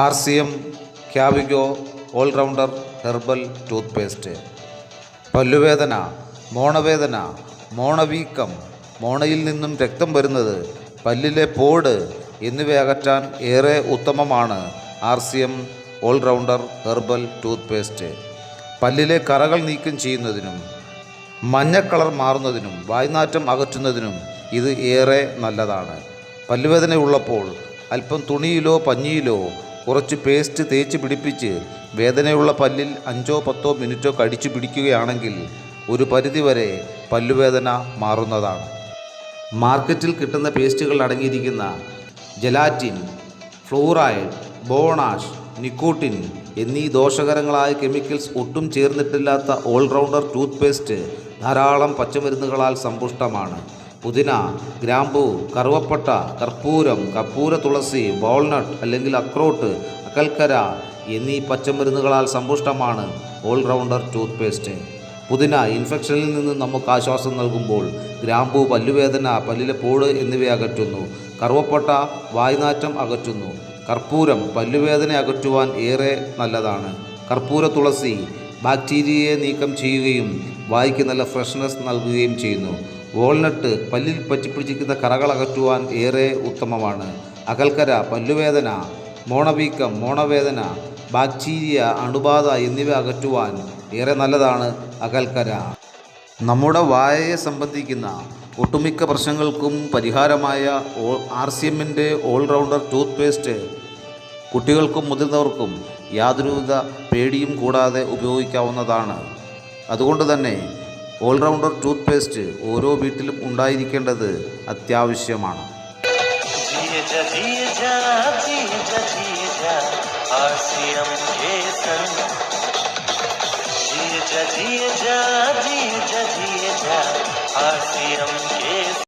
R C M ക്യാവിഗോ allrounder herbal toothpaste പല്ലുവേദന മോണവേദന മോണവീക്കം മോണയിൽ നിന്നും രക്തം വരുന്നത് പല്ലിലെ പോട് എന്നിവ അകറ്റാൻ ഏറെ ഉത്തമമാണ് R C M allrounder herbal toothpaste പല്ലിലെ കറകൾ നീക്കം ചെയ്യുന്നതിനും മഞ്ഞ കളർ മാറുന്നതിനും വായ്നാറ്റം അകറ്റുന്നതിനും ഇത് ഏറെ നല്ലതാണ്. പല്ലുവേദന ഉള്ളപ്പോൾ അല്പം തുണിയിലോ പഞ്ഞിയിലോ കുറച്ച് പേസ്റ്റ് തേച്ച് പിടിപ്പിച്ച് വേദനയുള്ള പല്ലിൽ അഞ്ചോ പത്തോ മിനിറ്റോ കടിച്ചു പിടിക്കുകയാണെങ്കിൽ ഒരു പരിധിവരെ പല്ലുവേദന മാറുന്നതാണ്. മാർക്കറ്റിൽ കിട്ടുന്ന പേസ്റ്റുകൾ അടങ്ങിയിരിക്കുന്ന ജലാറ്റിൻ ഫ്ലൂറൈഡ് ബോണാഷ് നിക്കോട്ടിൻ എന്നീ ദോഷകരങ്ങളായ കെമിക്കൽസ് ഒട്ടും ചേർന്നിട്ടില്ലാത്ത ഓൾറൗണ്ടർ ടൂത്ത് പേസ്റ്റ് ധാരാളം പച്ചമരുന്നുകളാൽ സമ്പുഷ്ടമാണ്. പുതിന ഗ്രാമ്പൂ കറുവപ്പട്ട കർപ്പൂരം കർപ്പൂര തുളസി വാൾനട്ട് അല്ലെങ്കിൽ അക്രോട്ട് അകൽക്കര എന്നീ പച്ചമരുന്നുകളാൽ സമ്പുഷ്ടമാണ് ഓൾറൗണ്ടർ ടൂത്ത് പേസ്റ്റ് പുതിന ഇൻഫെക്ഷനിൽ നിന്ന് നമുക്ക് ആശ്വാസം നൽകുമ്പോൾ ഗ്രാമ്പൂ പല്ലുവേദന പല്ലിലെ പോട് എന്നിവ അകറ്റുന്നു. കറുവപ്പട്ട വായ്നാറ്റം അകറ്റുന്നു. കർപ്പൂരം പല്ലുവേദന അകറ്റുവാൻ ഏറെ നല്ലതാണ്. കർപ്പൂര തുളസി ബാക്ടീരിയയെ നീക്കം ചെയ്യുകയും വായിക്ക് നല്ല ഫ്രഷ്നെസ് നൽകുകയും ചെയ്യുന്നു. വാൾനട്ട് പല്ലിൽ പറ്റിപ്പിടിച്ചിരിക്കുന്ന കറകൾ അകറ്റുവാൻ ഏറെ ഉത്തമമാണ്. അകൽക്കര പല്ലുവേദന മോണവീക്കം മോണവേദന ബാക്ടീരിയ അണുബാധ എന്നിവ അകറ്റുവാൻ ഏറെ നല്ലതാണ് അകൽക്കര. നമ്മുടെ വായയെ സംബന്ധിക്കുന്ന ഒട്ടുമിക്ക പ്രശ്നങ്ങൾക്കും പരിഹാരമായ ആർ സി എമ്മിന്റെ ഓൾറൗണ്ടർ ടൂത്ത് പേസ്റ്റ് കുട്ടികൾക്കും മുതിർന്നവർക്കും യാതൊരുവിധ പേടിയും കൂടാതെ ഉപയോഗിക്കാവുന്നതാണ്. അതുകൊണ്ട് തന്നെ ഓൾറൗണ്ടർ ടൂത്ത് പേസ്റ്റ് ഓരോ വീട്ടിലും ഉണ്ടായിരിക്കേണ്ടത് അത്യാവശ്യമാണ്. जिए